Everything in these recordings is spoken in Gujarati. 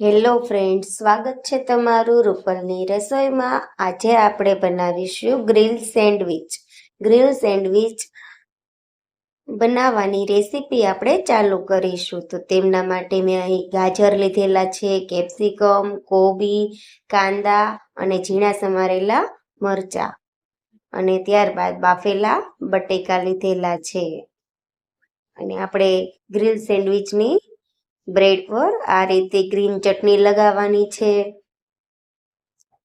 હેલો ફ્રેન્ડ સ્વાગત છે તમારું રૂપલની રસોઈમાં. આજે આપણે બનાવીશું ગ્રીલ સેન્ડવિચ. ગ્રીલ સેન્ડવિચ બનાવવાની રેસીપી આપણે ચાલુ કરીશું. તો તેમના માટે મેં અહીં ગાજર લીધેલા છે, કેપ્સિકમ, કોબી, કાંદા અને ઝીણા સમારેલા મરચાં. અને ત્યારબાદ બાફેલા બટેકા લીધેલા છે. અને આપણે ગ્રીલ સેન્ડવિચની બ્રેડ પર આ રીતે ગ્રીન ચટણી લગાવવાની છે.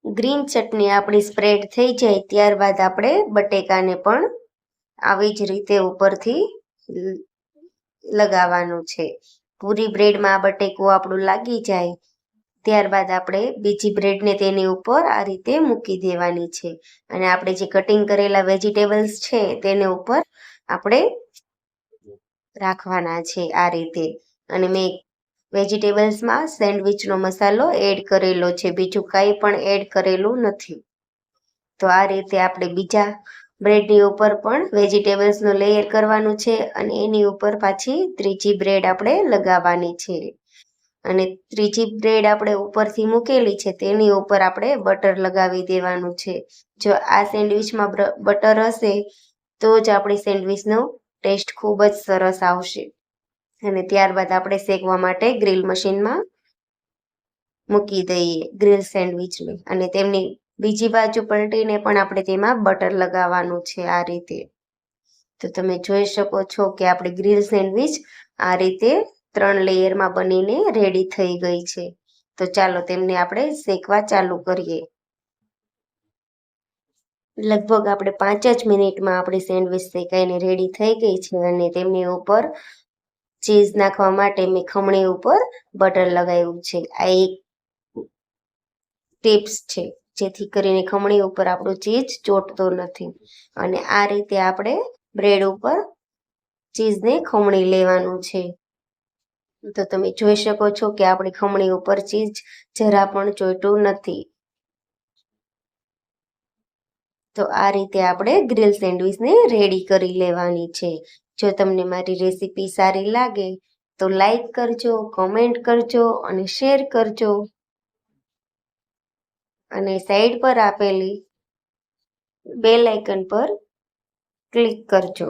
ગ્રીન ચટણી આપણી સ્પ્રેડ થઈ જાય ત્યારબાદ આપણે બટેકાને પણ આવી જ રીતે ઉપરથી લગાવવાનું છે. પૂરી બ્રેડમાં આ બટેકું આપણું લાગી જાય. ત્યારબાદ આપણે બીજી બ્રેડને તેની ઉપર આ રીતે મૂકી દેવાની છે. અને આપણે જે કટિંગ કરેલા વેજીટેબલ્સ છે તેને ઉપર આપણે રાખવાના છે આ રીતે. અને મેં વેજીટેબલ્સમાં સેન્ડવિચનો મસાલો એડ કરેલો છે. બીજું કાંઈ પણ એડ કરેલું નથી. તો આ રીતે આપણે બીજા બ્રેડની ઉપર પણ વેજીટેબલ્સનું લેયર કરવાનું છે અને એની ઉપર પાછી ત્રીજી બ્રેડ આપણે લગાવવાની છે. અને ત્રીજી બ્રેડ આપણે ઉપરથી મૂકેલી છે તેની ઉપર આપણે બટર લગાવી દેવાનું છે. જો આ સેન્ડવિચમાં બટર હશે તો જ આપણી સેન્ડવિચનો ટેસ્ટ ખૂબ જ સરસ આવશે. અને ત્યારબાદ આપણે શેકવા માટે ગ્રીલ મશીનમાં મૂકી દઈએ ગ્રીલ સેન્ડવિચને. અને તેમની બીજી બાજુ પલટીને પણ આપણે તેમાં બટર લગાવવાનું છે આ રીતે. તો તમે જોઈ શકો છો કે આપણે ગ્રીલ સેન્ડવિચ આ રીતે ત્રણ લેયરમાં બનીને રેડી થઈ ગઈ છે. તો ચાલો તેમને આપણે શેકવા ચાલુ કરીએ. લગભગ આપણે પાંચ જ મિનિટમાં આપણી સેન્ડવિચ શેકાઈને રેડી થઈ ગઈ છે અને તેમની ઉપર ચીઝ નાખવા માટે મેં ખમણી ઉપર બટર લગાવ્યું છે. આ એક ટિપ્સ છે, જેથી કરીને ખમણી ઉપર આપણું ચીઝ ચોટતો નથી. અને આ રીતે આપણે બ્રેડ ઉપર ચીઝને ખમણી લેવાનું છે. તો તમે જોઈ શકો છો કે આપણી ખમણી ઉપર ચીઝ જરા પણ ચોટ્યું નથી. તો આ રીતે આપણે ગ્રીલ સેન્ડવિચને રેડી કરી લેવાની છે. જો તમને મારી રેસીપી સારી લાગે, તો લાઈક કરજો, કોમેન્ટ કરજો અને શેર કરજો. અને સાઈડ પર આપેલી બેલ આઇકન પર ક્લિક કરજો.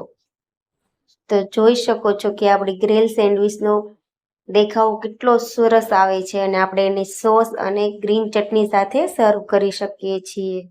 તો જોઈ શકો છો કે આપણી ગ્રીલ સેન્ડવિચનો દેખાવ કેટલો સરસ આવે છે અને આપણે એને સોસ અને ગ્રીન ચટણી સાથે સર્વ કરી શકીએ છીએ.